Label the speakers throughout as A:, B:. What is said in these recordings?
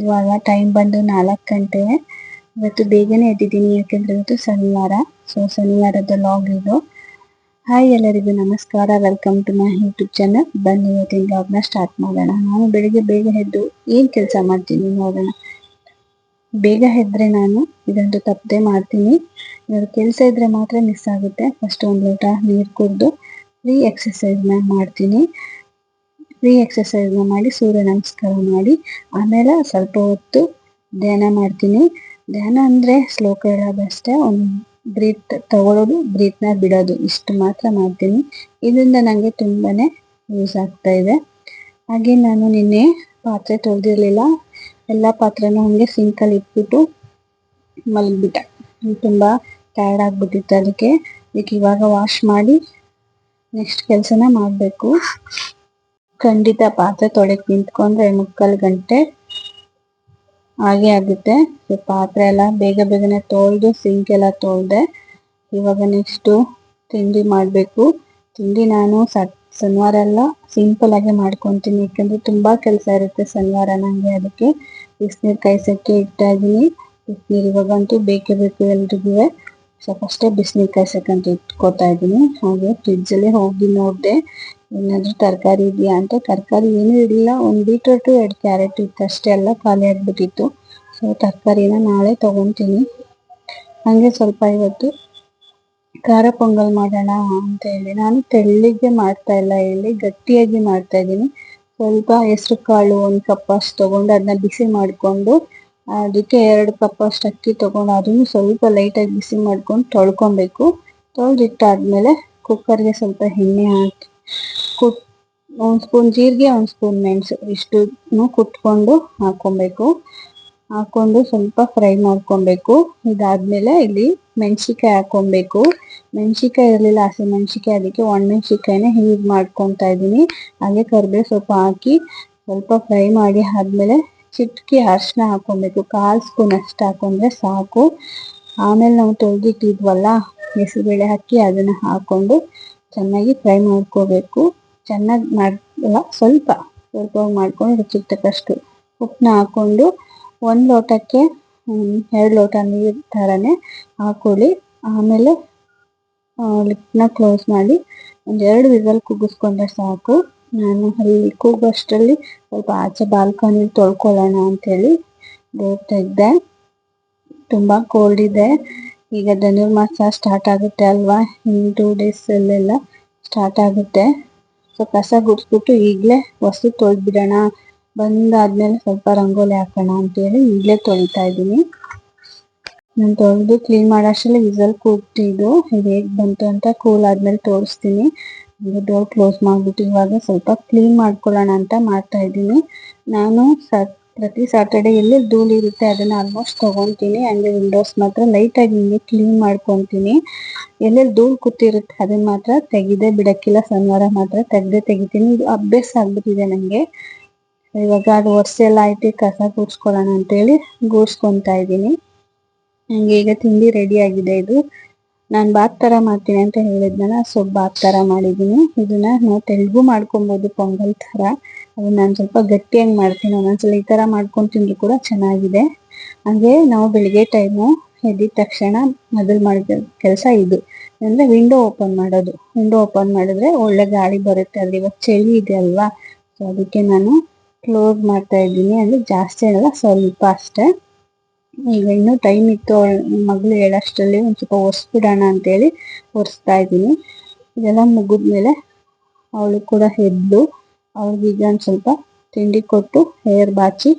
A: ಇವಾಗ ಟೈಮ್ ಬಂದು ನಾಲ್ಕು ಗಂಟೆ. ಇವತ್ತು ಬೇಗನೆ ಎದ್ದಿದ್ದೀನಿ, ಯಾಕೆಂದ್ರೆ ಇವತ್ತು ಶನಿವಾರ. ಸೊ ಶನಿವಾರದ ಲಾಗ್ ಇದು. ಹಾಯ್ ಎಲ್ಲರಿಗೂ ನಮಸ್ಕಾರ. Welcome to my YouTube channel ಬನ್ನಿ, ಇವತ್ತಿನ ಲಾಗ್ನ ಸ್ಟಾರ್ಟ್ ಮಾಡೋಣ. ನಾನು ಬೆಳಿಗ್ಗೆ ಬೇಗ ಎದ್ದು ಏನು ಕೆಲಸ ಮಾಡ್ತೀನಿ ನೋಡೋಣ. ಬೇಗ ಎದ್ರೆ ನಾನು ಇದೊಂದು ತಪ್ಪದೆ ಮಾಡ್ತೀನಿ. ಇವಾಗ ಕೆಲಸ ಇದ್ರೆ ಮಾತ್ರ ಮಿಸ್ ಆಗುತ್ತೆ. ಫಸ್ಟ್ ಒಂದು ಲೋಟ ನೀರು ಕುಡಿದು ಫ್ರೀ ಎಕ್ಸಸೈಸ್ನ ಮಾಡ್ತೀನಿ. ಫ್ರೀ ಎಕ್ಸಸೈಸ್ನ ಮಾಡಿ ಸೂರ್ಯ ನಮಸ್ಕಾರ ಮಾಡಿ. ಆಮೇಲೆ ಸ್ವಲ್ಪ ಹೊತ್ತು ಧ್ಯಾನ ಮಾಡ್ತೀನಿ. ಧ್ಯಾನ ಅಂದರೆ ಶ್ಲೋಕ ಹೇಳೋದಷ್ಟೇ ಒಂದು ಬ್ರೀತ್ ತಗೊಳ್ಳೋದು ಬ್ರೀತ್ನ ಬಿಡೋದು. ಇಷ್ಟು ಮಾತ್ರ ಮಾಡ್ತೀನಿ. ಇದರಿಂದ ನನಗೆ ತುಂಬಾನೇ ಯೂಸ್ ಆಗ್ತಾ ಇದೆ. ಹಾಗೆ ನಾನು ನಿನ್ನೆ ಪಾತ್ರೆ ತೊಳೆದಿರಲಿಲ್ಲ. ಎಲ್ಲ ಪಾತ್ರೆನೂ ಹಂಗೆ ಸಿಂಕಲ್ಲಿ ಇಟ್ಬಿಟ್ಟು ಮಲಗಿಬಿಟ್ಟೆ. ತುಂಬ ಟಯರ್ಡ್ ಆಗಿಬಿಟ್ಟಿತ್ತು ಅದಕ್ಕೆ. ಅದಕ್ಕೆ ಇವಾಗ ವಾಶ್ ಮಾಡಿ ನೆಕ್ಸ್ಟ್ ಕೆಲಸನ ಮಾಡಬೇಕು. ಖಂಡಿತ ಪಾತ್ರೆ ತೊಳೆಕ್ ನಿಂತ್ಕೊಂಡ್ರೆ ಮುಕ್ಕಾಲು ಗಂಟೆ ಹಾಗೆ ಆಗುತ್ತೆ. ಪಾತ್ರೆ ಎಲ್ಲ ಬೇಗ ಬೇಗನೆ ತೊಳೆದು ಸಿಂಕ್ ಎಲ್ಲ ತೊಳೆದೆ ಇವಾಗ ನೆಕ್ಸ್ಟು ತಿಂಡಿ ಮಾಡಬೇಕು. ತಿಂಡಿ ನಾನು ಶನಿವಾರ ಎಲ್ಲ ಸಿಂಪಲ್ ಆಗಿ ಮಾಡ್ಕೊತೀನಿ. ಯಾಕಂದ್ರೆ ತುಂಬಾ ಕೆಲಸ ಇರುತ್ತೆ ಶನಿವಾರ ನನಗೆ ಅದಕ್ಕೆ. ಬಿಸಿನೀರು ಕಾಯಿಸೋಕ್ಕೆ ಇಟ್ಟಾಗಿನಿ ಬಿಸಿನೀರು ಇವಾಗಂತೂ ಬೇಕೇ ಬೇಕು ಎಲ್ರಿಗೂ. ಸೊ ಫಸ್ಟೇ ಬಿಸಿನೀರು ಕಾಯ್ಸಕ್ಕಂತ ಇಟ್ಕೋತಾ ಇದ್ದೀನಿ. ಹಾಗೆ ಫ್ರಿಜ್ಜಲ್ಲಿ ಹೋಗಿ ನೋಡಿದೆ. ಏನಾದರೂ ತರಕಾರಿ ಇದೆಯಾ ಅಂತ ತರಕಾರಿ ಏನೂ ಇರಲಿಲ್ಲ ಒಂದು ಬೀಟ್ರೋಟು ಎರಡು ಕ್ಯಾರೆಟ್ ಇತ್ತು ಅಷ್ಟೇ, ಎಲ್ಲ ಖಾಲಿ ಆಗಿಬಿಟ್ಟಿತ್ತು. ಸೊ ತರಕಾರಿನ ನಾಳೆ ತೊಗೊತೀನಿ. ಹಾಗೆ ಸ್ವಲ್ಪ ಇವತ್ತು ಖಾರ ಪೊಂಗಲ್ ಮಾಡೋಣ ಅಂತ ಹೇಳಿ. ನಾನು ತೆಳ್ಳಿಗೆ ಮಾಡ್ತಾ ಇಲ್ಲ ಹೇಳಿ ಗಟ್ಟಿಯಾಗಿ ಮಾಡ್ತಾ ಇದ್ದೀನಿ. ಸ್ವಲ್ಪ ಹೆಸರು ಕಾಳು ಒಂದು ಕಪ್ ಅಷ್ಟು ತೊಗೊಂಡು ಅದನ್ನ ಬಿಸಿ ಮಾಡಿಕೊಂಡು, ಅದಕ್ಕೆ ಎರಡು ಕಪ್ ಅಷ್ಟು ಅಕ್ಕಿ ತೊಗೊಂಡು ಅದನ್ನು ಸ್ವಲ್ಪ ಲೈಟಾಗಿ ಬಿಸಿ ಮಾಡ್ಕೊಂಡು ತೊಳ್ಕೊಬೇಕು. ತೊಳೆದಿಟ್ಟಾದ್ಮೇಲೆ ಕುಕ್ಕರ್ಗೆ ಸ್ವಲ್ಪ ಎಣ್ಣೆ ಹಾಕಿ ಕುಟ್, ಒಂದು ಸ್ಪೂನ್ ಜೀರಿಗೆ, ಒಂದು ಸ್ಪೂನ್ ಮೆಣಸು ಇಷ್ಟು ಕುಟ್ಕೊಂಡು ಹಾಕೊಬೇಕು ಹಾಕ್ಕೊಂಡು ಸ್ವಲ್ಪ ಫ್ರೈ ಮಾಡ್ಕೊಬೇಕು. ಇದಾದ್ಮೇಲೆ ಇಲ್ಲಿ ಮೆಣಸಿಕಾಯಿ ಹಾಕೊಬೇಕು ಮೆಣಸಿಕಾಯಿ ಇರಲಿಲ್ಲ, ಹಸಿ ಮೆಣಸಿಕಾಯಿ ಅದಕ್ಕೆ ಒಣಮೆಣ್ಸಿಕಾಯಿನ ಯೂಸ್ ಮಾಡ್ಕೊತಾ ಇದ್ದೀನಿ. ಹಾಗೆ ಕರಿಬೇವು ಸೊಪ್ಪು ಹಾಕಿ ಸ್ವಲ್ಪ ಫ್ರೈ ಮಾಡಿ ಆದ್ಮೇಲೆ ಚಿಟ್ಕಿ ಅರಿಶಿನ ಹಾಕೊಬೇಕು ಕಾಲು ಸ್ಪೂನ್ ಅಷ್ಟು ಹಾಕೊಂಡ್ರೆ ಸಾಕು. ಆಮೇಲೆ ನಾವು ತೊಳೆದಿಟ್ಟಿದ್ವಲ್ಲ ಹೆಸರುಬೇಳೆ ಹಾಕಿ ಅದನ್ನು ಹಾಕ್ಕೊಂಡು ಚೆನ್ನಾಗಿ ಫ್ರೈ ಮಾಡ್ಕೋಬೇಕು. ಚೆನ್ನಾಗಿ ಮಾಡಲ್ಲ ಸ್ವಲ್ಪ ಸ್ವಲ್ಪ ಮಾಡ್ಕೊಂಡು ರುಚಿಗೆ ತಕ್ಕಷ್ಟು ಉಪ್ಪನ್ನ ಹಾಕ್ಕೊಂಡು ಒಂದು ಲೋಟಕ್ಕೆ ಎರಡು ಲೋಟ ನೀರು ಥರನೇ ಹಾಕೊಳ್ಳಿ. ಆಮೇಲೆ ಲಿಪ್ನ ಕ್ಲೋಸ್ ಮಾಡಿ ಒಂದೆರಡು ವಿಸಲ್ ಕುಗ್ಗಿಸ್ಕೊಂಡ್ರೆ ಸಾಕು. ನಾನು ಅಲ್ಲಿ ಕೂಗೋಷ್ಟರಲ್ಲಿ ಸ್ವಲ್ಪ ಆಚೆ ಬಾಲ್ಕನಿ ತೊಳ್ಕೊಳ್ಳೋಣ ಅಂಥೇಳಿ ಡೋರ್ ತೆಗೆದೆ ತುಂಬ ಕೋಲ್ಡ್ ಇದೆ. ಈಗ ಧನುರ್ಮಾಸ ಸ್ಟಾರ್ಟ್ ಆಗುತ್ತೆ ಅಲ್ವಾ? ಇನ್ನು ಟೂ ಡೇಸಲ್ಲೆಲ್ಲ ಸ್ಟಾರ್ಟ್ ಆಗುತ್ತೆ. ಸೊ ಕಸ ಗುಡಿಸ್ಬಿಟ್ಟು ಈಗಲೇ ವಸ್ತು ತೊಳೆದ್ಬಿಡೋಣ. ಬಂದಾದ್ಮೇಲೆ ಸ್ವಲ್ಪ ರಂಗೋಲಿ ಹಾಕೋಣ ಅಂತೇಳಿ ಈಗಲೇ ತೊಳಿತಾ ಇದ್ದೀನಿ. ನಾನು ತೊಳೆದು ಕ್ಲೀನ್ ಮಾಡೋಷ್ಟರಲ್ಲಿ ವಿಸಲ್ ಕೂಗ್ತಿದ್ದು. ಇದು ಹೇಗೆ ಬಂತು ಅಂತ ಕೂಲ್ ಆದ್ಮೇಲೆ ತೋರಿಸ್ತೀನಿ. ಡೋರ್ ಕ್ಲೋಸ್ ಮಾಡಿಬಿಟ್ಟು ಇವಾಗ ಸ್ವಲ್ಪ ಕ್ಲೀನ್ ಮಾಡ್ಕೊಳ್ಳೋಣ ಅಂತ ಮಾಡ್ತಾ ಇದ್ದೀನಿ. ನಾನು ಪ್ರತಿ ಸಾಟರ್ಡೆ ಎಲ್ಲಿ ಧೂಳು ಇರುತ್ತೆ, ಅದನ್ನ ಆಲ್ಮೋಸ್ಟ್ ತಗೊಂತೀನಿ. ಹಂಗೆ ವಿಂಡೋಸ್ ಮಾತ್ರ ಲೈಟಾಗಿ ಹಿಂಗೆ ಕ್ಲೀನ್ ಮಾಡ್ಕೊಂತೀನಿ. ಎಲ್ಲೆಲ್ಲಿ ಧೂಳು ಕೂತಿರುತ್ತೆ, ಅದನ್ನ ಮಾತ್ರ ತೆಗೆದೇ ಬಿಡಕ್ಕಿಲ್ಲ. ಶನಿವಾರ ಮಾತ್ರ ತೆಗ್ದೇ ತೆಗಿತೀನಿ. ಇದು ಅಭ್ಯಾಸ ಆಗ್ಬಿಟ್ಟಿದೆ ನನಗೆ ಇವಾಗ ಅದು ವರ್ಷ ಎಲ್ಲ ಆಯ್ತು ಕಸ ಅಂತ ಅಂತೇಳಿ ಗೂಡ್ಸ್ಕೊತಾ ಇದ್ದೀನಿ. ನಂಗೆ ಈಗ ತಿಂಡಿ ರೆಡಿ ಆಗಿದೆ ಇದು. ನಾನು ಬಾತ್ ಥರ ಮಾಡ್ತೀನಿ ಅಂತ ಹೇಳಿದ್ನಲ್ಲ ಸೊ ಬಾತ್ ಥರ ಮಾಡಿದ್ದೀನಿ. ಇದನ್ನ ನಾವು ತೆಲುಗು ಮಾಡ್ಕೊಬೋದು, ಪೊಂಗಲ್ ಥರ ಅದನ್ನ ನಾನು ಸ್ವಲ್ಪ ಗಟ್ಟಿಯಾಗಿ ಮಾಡ್ತೀನಿ. ಒಂದೊಂದ್ಸಲ ಈ ಥರ ಮಾಡ್ಕೊಂಡು ತಿಂದ್ರು ಕೂಡ ಚೆನ್ನಾಗಿದೆ. ಹಾಗೆ ನಾವು ಬೆಳಿಗ್ಗೆ ಟೈಮು ಎದ್ದಿದ ತಕ್ಷಣ ಮೊದಲು ಮಾಡಿದ ಕೆಲಸ ಇದು. ಅಂದರೆ ವಿಂಡೋ ಓಪನ್ ಮಾಡೋದು. ವಿಂಡೋ ಓಪನ್ ಮಾಡಿದ್ರೆ ಒಳ್ಳೆ ಗಾಳಿ ಬರುತ್ತೆ. ಅಲ್ಲಿ ಇವಾಗ ಚಳಿ ಇದೆ ಅಲ್ವಾ? ಸೊ ಅದಕ್ಕೆ ನಾನು ಕ್ಲೋಸ್ ಮಾಡ್ತಾ ಇದ್ದೀನಿ. ಅಂದರೆ ಜಾಸ್ತಿ ಏನಲ್ಲ ಸ್ವಲ್ಪ ಅಷ್ಟೇ. ಈಗ ಇನ್ನೂ ಟೈಮ್ ಇತ್ತು. ಮಗಳು ಹೇಳೋಷ್ಟರಲ್ಲಿ ಒಂದು ಸ್ವಲ್ಪ ಒರೆಸ್ಬಿಡೋಣ ಅಂತೇಳಿ ಒರ್ಸ್ತಾ ಇದ್ದೀನಿ. ಇದೆಲ್ಲ ಮುಗಿದ್ಮೇಲೆ ಅವಳು ಕೂಡ ಎದ್ದು ಅವ್ಳಿಗೀಗ ಒಂದು ಸ್ವಲ್ಪ ತಿಂಡಿ ಕೊಟ್ಟು ಹೇರ್ ಬಾಚಿ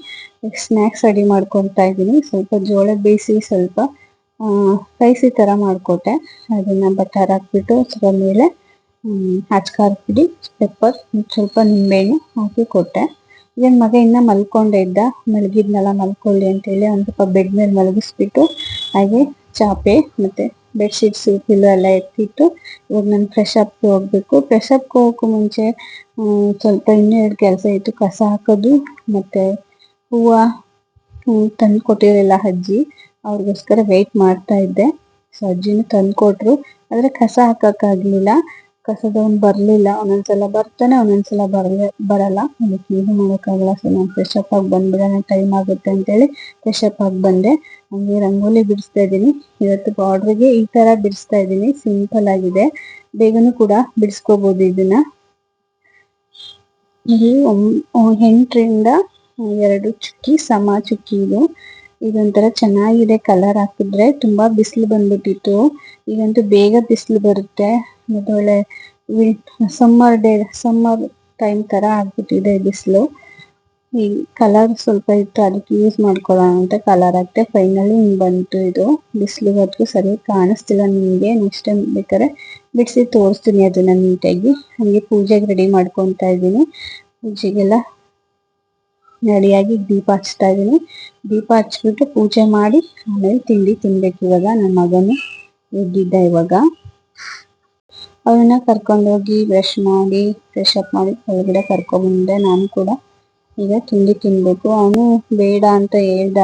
A: ಸ್ನ್ಯಾಕ್ಸ್ ರೆಡಿ ಮಾಡ್ಕೊತಾ ಇದ್ದೀನಿ. ಸ್ವಲ್ಪ ಜೋಳ ಬೇಯಿಸಿ ಸ್ವಲ್ಪ ಕೈಸಿ ಥರ ಮಾಡಿಕೊಟ್ಟೆ. ಅದನ್ನು ಬಟರ್ ಹಾಕ್ಬಿಟ್ಟು ಸ್ವಲ್ಪ ಮೇಲೆ ಹಚ್ಕಾರ ಪುಡಿ ಪೆಪ್ಪರ್ ಸ್ವಲ್ಪ ನಿಂಬೆಹಣ್ಣು ಹಾಕಿ ಕೊಟ್ಟೆ. ಏನು ಮಗ ಇನ್ನ ಮಲ್ಕೊಂಡೆ ಇದ್ದ. ಮಲಗಿದ್ನಲ್ಲ ಮಲ್ಕೊಳ್ಳಿ ಅಂತೇಳಿ ಒಂದು ಸ್ವಲ್ಪ ಬೆಡ್ ಮೇಲೆ ಮಲಗಿಸ್ಬಿಟ್ಟು, ಹಾಗೆ ಚಾಪೆ ಮತ್ತೆ ಬೆಡ್ಶೀಟ್ಸು ಪಿಲ್ಲೋ ಎಲ್ಲ ಎತ್ತಿಟ್ಟು ಇವಾಗ ನಾನು ಫ್ರೆಶ್ ಅಪ್ ಹೋಗ್ಬೇಕು. ಫ್ರೆಶ್ ಅಪ್ ಹೋಗೋಕ್ಕೂ ಮುಂಚೆ ಸ್ವಲ್ಪ ಇನ್ನೂ ಎರಡು ಕೆಲಸ ಇತ್ತು. ಕಸ ಹಾಕೋದು, ಮತ್ತೆ ಹೂವು ತಂದು ಕೊಟ್ಟಿರಲಿಲ್ಲ ಅಜ್ಜಿ. ಅವ್ರಿಗೋಸ್ಕರ ವೆಯ್ಟ್ ಮಾಡ್ತಾ ಇದ್ದೆ. ಸೊ ಅಜ್ಜಿನೂ ತಂದು ಕೊಟ್ರು. ಆದರೆ ಕಸ ಹಾಕೋಕ್ಕಾಗಲಿಲ್ಲ. ಕಸದವನ್ ಬರ್ಲಿಲ್ಲ ಒಂದೊಂದ್ಸಲ ಬರ್ತಾನೆ ಒಂದೊಂದ್ಸಲ ಬರಲ್ಲ ಬರಲ್ಲ. ಅದಕ್ಕೆ ಏನು ಮಾಡೋಕ್ಕಾಗಲ್ಲ ಸೊ ನಾನು ಫ್ರೆಶ್ ಅಪ್ ಆಗಿ ಬಂದ್ಬಿಡೋಣ ಟೈಮ್ ಆಗುತ್ತೆ ಅಂತೇಳಿ ಫ್ರೆಶ್ ಅಪ್ ಆಗಿ ಬಂದೆ. ಹಂಗೆ ರಂಗೋಲಿ ಬಿಡಿಸ್ತಾ ಇದ್ದೀನಿ. ಇವತ್ತು ಬಾರ್ಡ್ರಿಗೆ ಈ ತರ ಬಿಡಿಸ್ತಾ ಇದ್ದೀನಿ. ಸಿಂಪಲ್ ಆಗಿದೆ. ಬೇಗನು ಕೂಡ ಬಿಡಿಸ್ಕೋಬಹುದು ಇದನ್ನ. ಇದು ಎಂಟರಿಂದ ಎರಡು ಚುಕ್ಕಿ, ಸಮ ಚುಕ್ಕಿ ಇದು. ಇದೊಂಥರ ಚೆನ್ನಾಗಿದೆ ಕಲರ್ ಹಾಕಿದ್ರೆ. ತುಂಬಾ ಬಿಸಿಲು ಬಂದ್ಬಿಟ್ಟಿತ್ತು. ಈಗಂತೂ ಬೇಗ ಬಿಸಿಲು ಬರುತ್ತೆ. ಮತ್ತೆ ಒಳ್ಳೆ ಸಮ್ಮರ್ ಡೇ ಸಮ್ಮರ್ ಟೈಮ್ ತರ ಆಗ್ಬಿಟ್ಟಿದೆ ಬಿಸಿಲು. ಈ ಕಲರ್ ಸ್ವಲ್ಪ ಇತ್ತು, ಅದಕ್ಕೆ ಯೂಸ್ ಮಾಡ್ಕೊಳ್ಳೋಣ ಅಂತ ಕಲರ್ ಹಾಕ್ತೆ ಫೈನಲಿ ಹಿಂಗ್ ಬಂತು ಇದು. ಬಿಸಿಲು ಹೊತ್ತಿಗೆ ಸರಿಯಾಗಿ ಕಾಣಿಸ್ತಿಲ್ಲ ನಿಮಗೆ. ನೆಕ್ಸ್ಟ್ ಟೈಮ್ ಬೇಕಾದ್ರೆ ಬಿಡಿಸಿ ತೋರಿಸ್ತೀನಿ ಅದನ್ನ ನೀಟಾಗಿ. ಹಂಗೆ ಪೂಜೆಗೆ ರೆಡಿ ಮಾಡ್ಕೊತಾ ಇದ್ದೀನಿ. ಪೂಜೆಗೆಲ್ಲ ರೆಡಿಯಾಗಿ ದೀಪ ಹಚ್ತಾ ಇದ್ದೀನಿ. ದೀಪ ಹಚ್ಬಿಟ್ಟು ಪೂಜೆ ಮಾಡಿ ಆಮೇಲೆ ತಿಂಡಿ ತಿನ್ಬೇಕು ಇವಾಗ. ನನ್ನ ಮಗನು ಎದ್ದಿದ್ದ ಇವಾಗ. ಅವನ್ನ ಕರ್ಕೊಂಡೋಗಿ ಬ್ರಷ್ ಮಾಡಿ ಫ್ರೆಶ್ ಅಪ್ ಮಾಡಿ ಒಳಗಡೆ ಕರ್ಕೊಂಡ್ಬಂದೆ ನಾನು ಕೂಡ. ಈಗ ತಿಂಡಿ ತಿನ್ಬೇಕು. ಅವನು ಬೇಡ ಅಂತ ಹೇಳ್ದ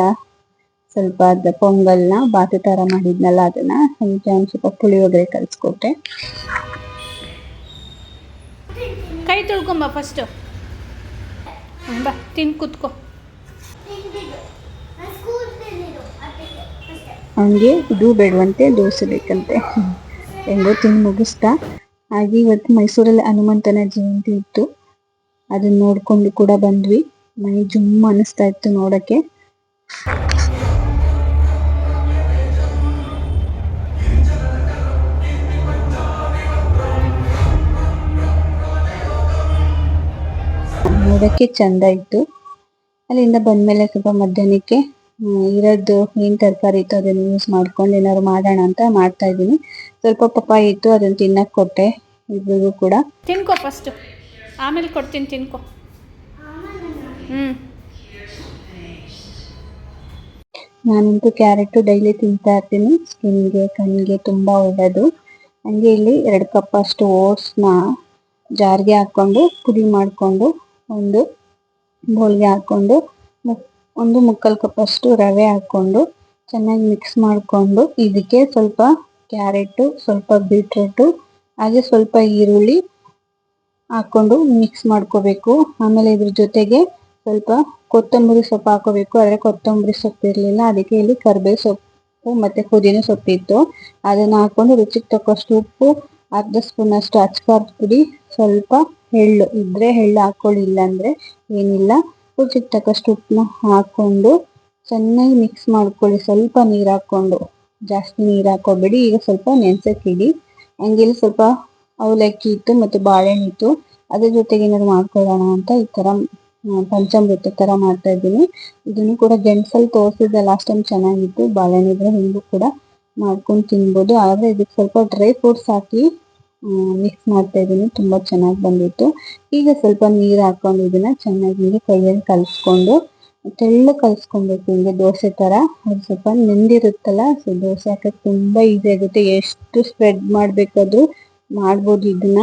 A: ಸ್ವಲ್ಪ ಅದ ಪೊಂಗಲ್ನ ಬಾತು ತರ ಮಾಡಿದ್ನಲ್ಲ ಅದನ್ನ ಅದಕ್ಕೆ ಅವ್ನು ಸ್ವಲ್ಪ ಪುಳಿಯೋಗರೆ ಕಲ್ಸ್ಕೊಟ್ಟೆ.
B: ಕೈ ತೊಳ್ಕೊಂಬ ಫಸ್ಟು ಬಾ ತಿನ್ ಕುತ್ಕೋ.
A: ಅವನಿಗೆ ಇದು ಬೇಡವಂತೆ ದೋಸೆ ಬೇಕಂತೆ. ಹೆಂಗೋ ತಿಂದು ಮುಗಿಸ್ತಾ, ಹಾಗೆ ಇವತ್ತು ಮೈಸೂರಲ್ಲಿ ಹನುಮಂತನ ಜಯಂತಿ ಇತ್ತು. ಅದನ್ನ ನೋಡ್ಕೊಂಡು ಕೂಡ ಬಂದ್ವಿ. ಮೈ ಜುಮ್ ಅನಿಸ್ತಾ ಇತ್ತು ನೋಡಕ್ಕೆ. ನೋಡಕ್ಕೆ ಚಂದ ಇತ್ತು. ಅಲ್ಲಿಂದ ಬಂದ್ಮೇಲೆ ಸ್ವಲ್ಪ ಮಧ್ಯಾಹ್ನಕ್ಕೆ ಇರೋದು ಏನ್ ತರಕಾರಿ ಇತ್ತು ಅದನ್ನ ಯೂಸ್ ಮಾಡ್ಕೊಂಡು ಏನಾದ್ರು ಮಾಡೋಣ ಅಂತ ಮಾಡ್ತಾ ಇದ್ದೀನಿ. ಸ್ವಲ್ಪ ಪಪ್ಪಾಯಿ ಇತ್ತು ಅದನ್ನ ತಿನ್ನಕ್ ಕೊಟ್ಟೆ ಇಬ್ಬರಿಗೂ ಕೂಡ.
B: ತಿನ್ಕೋ ಫಸ್ಟ್ ಆಮೇಲೆ ಕೊಡ್ತೀನಿ ತಿನ್ಕೋ. ಹ್ಮ್.
A: ನಾನಂತೂ ಕ್ಯಾರೆಟ್ ಡೈಲಿ ತಿಂತಾ ಇರ್ತೀನಿ. ಸ್ಕಿನ್ಗೆ ಕಣ್ಣಿಗೆ ತುಂಬಾ ಒಳ್ಳೇದು. ಹಂಗೆ ಇಲ್ಲಿ ಎರಡು ಕಪ್ ಅಷ್ಟು ಓಟ್ಸ್ನ ಜಾರ್ಗೆ ಹಾಕೊಂಡು ಪುಡಿ ಮಾಡಿಕೊಂಡು ಒಂದು ಬೌಲ್ಗೆ ಹಾಕೊಂಡು ಒಂದು ಮುಕ್ಕಲ್ ಕಪ್ ಅಷ್ಟು ರವೆ ಹಾಕೊಂಡು ಚೆನ್ನಾಗಿ ಮಿಕ್ಸ್ ಮಾಡಿಕೊಂಡು ಇದಕ್ಕೆ ಸ್ವಲ್ಪ ಕ್ಯಾರೆಟು, ಸ್ವಲ್ಪ ಬೀಟ್ರೂಟು, ಹಾಗೆ ಸ್ವಲ್ಪ ಈರುಳ್ಳಿ ಹಾಕೊಂಡು ಮಿಕ್ಸ್ ಮಾಡ್ಕೋಬೇಕು. ಆಮೇಲೆ ಇದ್ರ ಜೊತೆಗೆ ಸ್ವಲ್ಪ ಕೊತ್ತಂಬರಿ ಸೊಪ್ಪು ಹಾಕೋಬೇಕು. ಆದರೆ ಕೊತ್ತಂಬರಿ ಸೊಪ್ಪು ಇರಲಿಲ್ಲ. ಅದಕ್ಕೆ ಇಲ್ಲಿ ಕರ್ಬೇವು ಸೊಪ್ಪು ಮತ್ತೆ ಪುದೀನ ಸೊಪ್ಪಿತ್ತು ಅದನ್ನ ಹಾಕೊಂಡು ರುಚಿಗೆ ತಕ್ಕಷ್ಟು ಉಪ್ಪು, ಅರ್ಧ ಸ್ಪೂನ್ ಅಷ್ಟು ಅಚ್ಕಾರದ ಪುಡಿ, ಸ್ವಲ್ಪ ಎಳ್ಳು. ಇದ್ರೆ ಎಳ್ಳು ಹಾಕೊಳ್ಳಿಲ್ಲ ಅಂದ್ರೆ ಏನಿಲ್ಲ. ರುಚಿಗೆ ತಕ್ಕಷ್ಟು ಉಪ್ಪನ್ನ ಹಾಕೊಂಡು ಚೆನ್ನಾಗಿ ಮಿಕ್ಸ್ ಮಾಡ್ಕೊಳ್ಳಿ. ಸ್ವಲ್ಪ ನೀರು ಹಾಕೊಂಡು ಜಾಸ್ತಿ ನೀರು ಹಾಕೋಬೇಡಿ ಈಗ ಸ್ವಲ್ಪ ನೆನ್ಸಕ್ಕಿಡಿ ಹಂಗಿಲ್ಲಿ ಸ್ವಲ್ಪ ಅವಲಕ್ಕಿ ಇತ್ತು ಮತ್ತೆ ಬಾಳೆಹಣ್ಣು ಇತ್ತು. ಅದ್ರ ಜೊತೆಗೆ ಏನಾದ್ರು ಮಾಡ್ಕೊಳ್ಳೋಣ ಅಂತ ಈ ತರ ಪಂಚಾಮೃತ ಥರ ಮಾಡ್ತಾ ಇದ್ದೀನಿ. ಇದನ್ನು ಕೂಡ ಗೆಣಸಲ್ಲಿ ತೋರಿಸಿದ್ದೆ. ಲಾಸ್ಟ್ ಟೈಮ್ ಚೆನ್ನಾಗಿತ್ತು. ಬಾಳೆಹಣ್ಣು ಇದ್ರೆ ಹಿಂಗೂ ಕೂಡ ಮಾಡ್ಕೊಂಡು ತಿನ್ಬೋದು. ಆದ್ರೆ ಇದಕ್ಕೆ ಸ್ವಲ್ಪ ಡ್ರೈ ಫ್ರೂಟ್ಸ್ ಹಾಕಿ ಮಿಕ್ಸ್ ಮಾಡ್ತಾ ಇದ್ದೀನಿ ತುಂಬ ಚೆನ್ನಾಗಿ ಬಂದಿತ್ತು. ಈಗ ಸ್ವಲ್ಪ ನೀರು ಹಾಕೊಂಡು ಇದನ್ನ ಚೆನ್ನಾಗಿ ಹಿಂಗೆ ಕೈಯಲ್ಲಿ ಕಲಸ್ಕೊಂಡು, ತೆಳ್ಳು ಕಲ್ಸ್ಕೊಬೇಕು ಹಿಂಗೆ ದೋಸೆ ಥರ ಅದು ಸ್ವಲ್ಪ ನೆಂದಿರುತ್ತಲ್ಲ ಸೊ ದೋಸೆ ಹಾಕಕ್ಕೆ ತುಂಬ ಈಸಿ ಆಗುತ್ತೆ. ಎಷ್ಟು ಸ್ಪ್ರೆಡ್ ಮಾಡಬೇಕಾದ್ರೂ ಮಾಡ್ಬೋದು ಇದನ್ನ.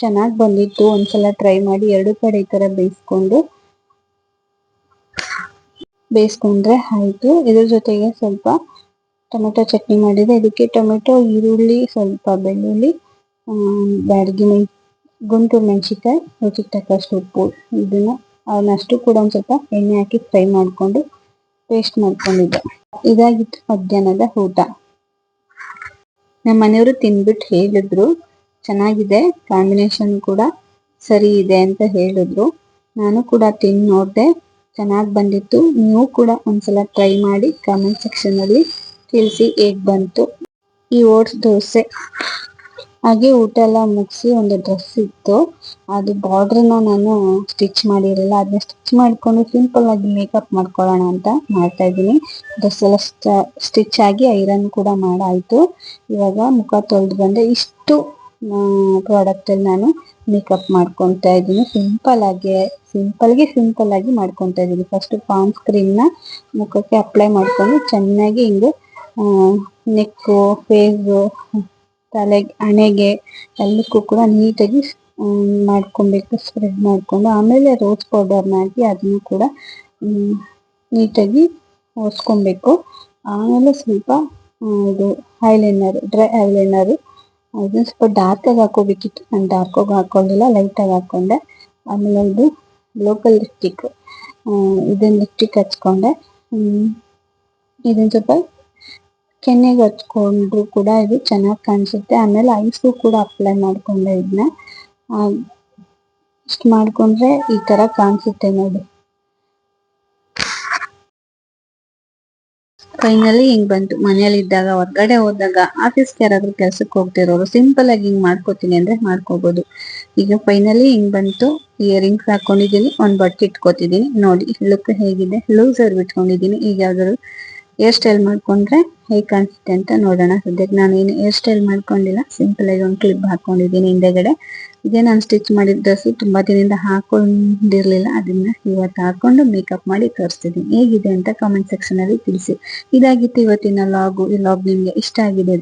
A: ಚೆನ್ನಾಗಿ ಬಂದಿತ್ತು. ಒಂದ್ಸಲ ಟ್ರೈ ಮಾಡಿ ಎರಡು ಕಡೆ ಈ ತರ ಬೇಯಿಸ್ಕೊಂಡು, ಬೇಯಿಸ್ಕೊಂಡ್ರೆ ಆಯಿತು. ಇದ್ರ ಜೊತೆಗೆ ಸ್ವಲ್ಪ ಟೊಮೆಟೊ ಚಟ್ನಿ ಮಾಡಿದೆ. ಇದಕ್ಕೆ ಟೊಮೆಟೊ, ಈರುಳ್ಳಿ, ಸ್ವಲ್ಪ ಬೆಳ್ಳುಳ್ಳಿ ಬ್ಯಾಡಗಿ ಮೈ ಗುಂಟೂರು ಮೆಣಸಿಕಾಯಿ ರುಚಿಗೆ ತಕ್ಕಷ್ಟು ಉಪ್ಪು ಇದನ್ನ ಅವನಷ್ಟು ಕೂಡ ಒಂದ್ ಸ್ವಲ್ಪ ಎಣ್ಣೆ ಹಾಕಿ ಫ್ರೈ ಮಾಡ್ಕೊಂಡು ಪೇಸ್ಟ್ ಮಾಡ್ಕೊಂಡಿದ್ದೆ. ಇದಾಗಿತ್ತು ಮಧ್ಯಾಹ್ನದ ಊಟ. ನಮ್ಮ ಮನೆಯವರು ತಿನ್ಬಿಟ್ಟು ಹೇಳಿದ್ರು, ಚೆನ್ನಾಗಿದೆ, ಕಾಂಬಿನೇಷನ್ ಕೂಡ ಸರಿ ಇದೆ ಅಂತ ಹೇಳಿದ್ರು. ನಾನು ಕೂಡ ತಿಂದು ಚೆನ್ನಾಗಿ ಬಂದಿತ್ತು. ನೀವು ಕೂಡ ಒಂದ್ಸಲ ಟ್ರೈ ಮಾಡಿ ಕಾಮೆಂಟ್ ಸೆಕ್ಷನ್ ಅಲ್ಲಿ. ತಿಳಿಸಿ ಹೇಗ್ ಬಂತು? ಈ ಓಟ್ಸ್ ದೋಸೆ. ಹಾಗೆ ಊಟ ಎಲ್ಲ ಮುಗಿಸಿ ಒಂದು ಡ್ರೆಸ್ ಇತ್ತು. ಅದು ಬಾರ್ಡ್ರನ್ನ ನಾನು ಸ್ಟಿಚ್ ಮಾಡಿರಲಿಲ್ಲ. ಅದನ್ನ ಸ್ಟಿಚ್ ಮಾಡ್ಕೊಂಡು ಸಿಂಪಲ್ ಆಗಿ ಮೇಕಪ್ ಮಾಡ್ಕೊಳ್ಳೋಣ ಅಂತ ಮಾಡ್ತಾ ಇದ್ದೀನಿ. ಡ್ರೆಸ್ ಎಲ್ಲ ಸ್ಟಿಚ್ ಆಗಿ ಐರನ್ ಕೂಡ ಮಾಡಾಯ್ತು. ಇವಾಗ ಮುಖ ತೊಳೆದು ಬಂದೆ ಇಷ್ಟು ಪ್ರಾಡಕ್ಟ್ ಅಲ್ಲಿ ನಾನು ಮೇಕಪ್ ಮಾಡ್ಕೊತಾ ಇದ್ದೀನಿ. ಸಿಂಪಲ್ ಆಗಿ ಸಿಂಪಲ್ಗೆ ಸಿಂಪಲ್ ಆಗಿ ಮಾಡ್ಕೊತಾ ಇದ್ದೀನಿ. ಫಸ್ಟ್ ಪಾಮ್ನ ಮುಖಕ್ಕೆ ಅಪ್ಲೈ ಮಾಡ್ಕೊಂಡು ಚೆನ್ನಾಗಿ ಹಿಂಗೆ ನೆಕ್ಕು ಫೇಸು ತಲೆಗೆ ಹಣೆಗೆ ಎಲ್ಲಕ್ಕೂ ಕೂಡ ನೀಟಾಗಿ ಮಾಡ್ಕೊಬೇಕು ಸ್ಪ್ರೆಡ್ ಮಾಡಿಕೊಂಡು, ಆಮೇಲೆ ರೋಸ್ ಪೌಡರ್ನ ಹಾಕಿ ಅದನ್ನು ಕೂಡ ನೀಟಾಗಿ ಒರೆಸ್ಕೊಬೇಕು. ಆಮೇಲೆ ಸ್ವಲ್ಪ ಇದು ಐಲೈನರ್ ಡ್ರೈ ಐಲೈನರು ಅದನ್ನು ಸ್ವಲ್ಪ ಡಾರ್ಕಾಗಿ ಹಾಕೋಬೇಕಿತ್ತು ನಾನು ಡಾರ್ಕ್ ಆಗಿ ಲೈಟಾಗಿ ಹಾಕೊಂಡೆ ಆಮೇಲೆ ಇದು ಲೋಕಲ್ ಲಿಪ್ಟಿಕ್ ಇದನ್ನ ಲಿಪ್ಟಿಕ್ ಹಚ್ಕೊಂಡೆ. ಇದನ್ನ ಸ್ವಲ್ಪ ಕೆನ್ನೆಗೆ ಹಚ್ಕೊಂಡ್ರು ಕೂಡ ಇದು ಚೆನ್ನಾಗಿ ಕಾಣಿಸುತ್ತೆ. ಆಮೇಲೆ ಐಸ್ಗೂ ಕೂಡ ಅಪ್ಲೈ ಮಾಡ್ಕೊಂಡೆ ಇದನ್ನ ಇಷ್ಟು ಮಾಡ್ಕೊಂಡ್ರೆ ಈ ತರ ಕಾಣಿಸುತ್ತೆ ನೋಡಿ. ಫೈನಲಿ ಹಿಂಗ್ ಬಂತು. ಮನೇಲಿ ಇದ್ದಾಗ, ಹೊರ್ಗಡೆ ಹೋದಾಗ, ಆಫೀಸ್ಗೆ ಯಾರಾದ್ರೂ ಕೆಲ್ಸಕ್ಕೆ ಹೋಗ್ತಿರೋರು, ಸಿಂಪಲ್ ಆಗಿ ಹಿಂಗ್ ಮಾಡ್ಕೋತೀನಿ ಅಂದ್ರೆ ಮಾಡ್ಕೋಬಹುದು ಈಗ ಫೈನಲಿ ಹಿಂಗ್ ಬಂತು. ಇಯರಿಂಗ್ಸ್ ಹಾಕೊಂಡಿದೀನಿ ಒಂದ್ ಬಟ್ಟೆ ಇಟ್ಕೋತಿದೀನಿ ನೋಡಿ, ಲುಕ್ ಹೇಗಿದೆ. ಲೂಸರ್ ಬಿಟ್ಕೊಂಡಿದೀನಿ ಈಗ ಯಾವ್ದಾದ್ರು ಹೇರ್ ಸ್ಟೈಲ್ ಮಾಡ್ಕೊಂಡ್ರೆ ಹೇಗ್ ಕಾಣಿಸುತ್ತೆ ಅಂತ ನೋಡೋಣ. ಸದ್ಯಕ್ಕೆ ನಾನು ಏನು ಹೇರ್ ಸ್ಟೈಲ್ ಮಾಡ್ಕೊಂಡಿಲ್ಲ. ಸಿಂಪಲ್ ಆಗಿ ಒಂದು ಕ್ಲಿಪ್ ಹಾಕೊಂಡಿದ್ದೀನಿ ಹಿಂದೆಗಡೆ. ಇದೇ ನಾನು ಸ್ಟಿಚ್ ಮಾಡಿದ ಡ್ರೆಸ್ ತುಂಬಾ ದಿನದಿಂದ ಹಾಕೊಂಡಿರ್ಲಿಲ್ಲ. ಅದನ್ನ ಇವತ್ತು ಹಾಕೊಂಡು ಮೇಕಪ್ ಮಾಡಿ ತೋರಿಸ್ತಿದ್ದೀನಿ. ಹೇಗಿದೆ ಅಂತ ಕಾಮೆಂಟ್ ಸೆಕ್ಷನ್ ಅಲ್ಲಿ ತಿಳಿಸಿ. ಇದಾಗಿತ್ತು ಇವತ್ತಿನ ಲಾಗು ಈ ಲಾಗ್ ನಿಮ್ಗೆ ಇಷ್ಟ ಆಗಿದೆ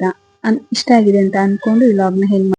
A: ಇಷ್ಟ ಆಗಿದೆ ಅಂತ ಅನ್ಕೊಂಡು ಈ ಲಾಗ್ನ ಹೆಂಗ್